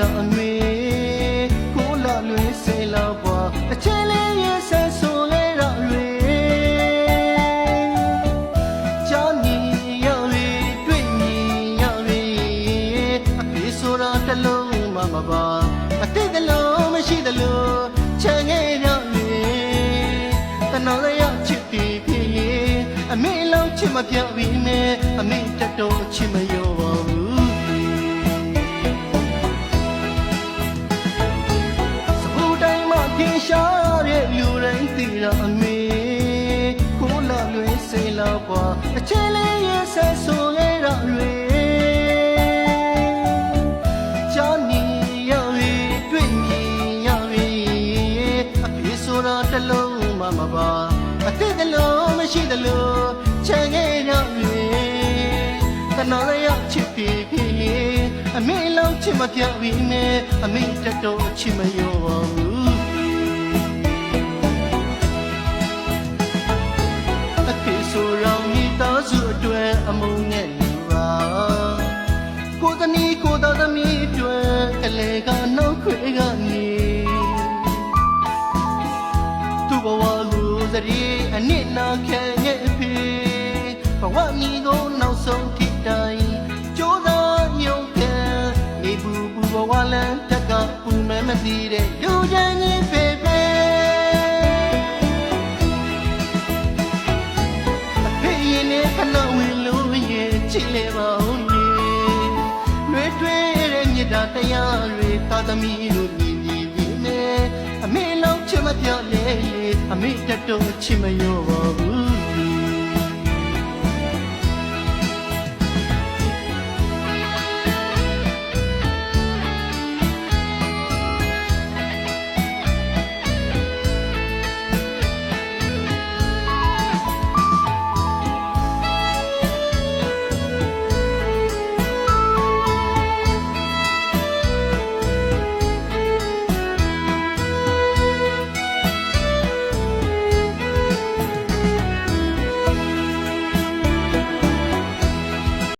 တော့အမေကိုလာလွင်စေလောက်ပွားအချင်းလေးရဲ့ဆဲဆိုလဲတော့လွေကြောင်းညီရောက်လေတွေ့ညီရောက်လေအဖေဆိုတော့တလုံးမှမပါအတိတ်တလုံးမရှိတလို့ချန်ခဲ့တော့လေတနောလည်းရောက်ချစ်ပြီးဖြစ်ရင်အမေလုံးချစ်မပြောင်းပြီးနဲ့အမေတတော်ချစ်မရောပါဘူး တိုင်းသိတာအမေကိုလာလွင်စိတ်လောက်ပါအချင်းလေးရဲ့ဆက်ဆိုခဲ့တာတွေကြောင်းနီရောက်ရီတွေ့မြင်ရောက်ရီအဖေဆိုတာတစ်လုံးမှမပါအတိတ်တလုံးမရှိတလို့ချန်ခဲ့ရတွေတနာရရချစ်ပြီးဖြစ်ရင်အမေလောက်ချစ်မပြောက်ပြီးနဲ့အမေတက်တော့ချစ်မရော စရီအနစ်နာခံရဲ့အဖေဘဝမီကိုနောက်ဆုံးထိတိုင်ကြိုးစားညုံခံနေဘူးဘူးဘဝလန်းတက်ကပူမဲမသိတဲ့လူချမ်းကြီးဖေဖေအဖေရင်နဲ့ခဏဝင်လို့ရဲ့ချစ်လေပါဦးနေလွေတွေ့တဲ့မြတ်တာတရားတွေသာသမီတို့ အမေလောက်ချစ်မပြောလေလေအမေတက်တော့ချစ်မရောပါဘူး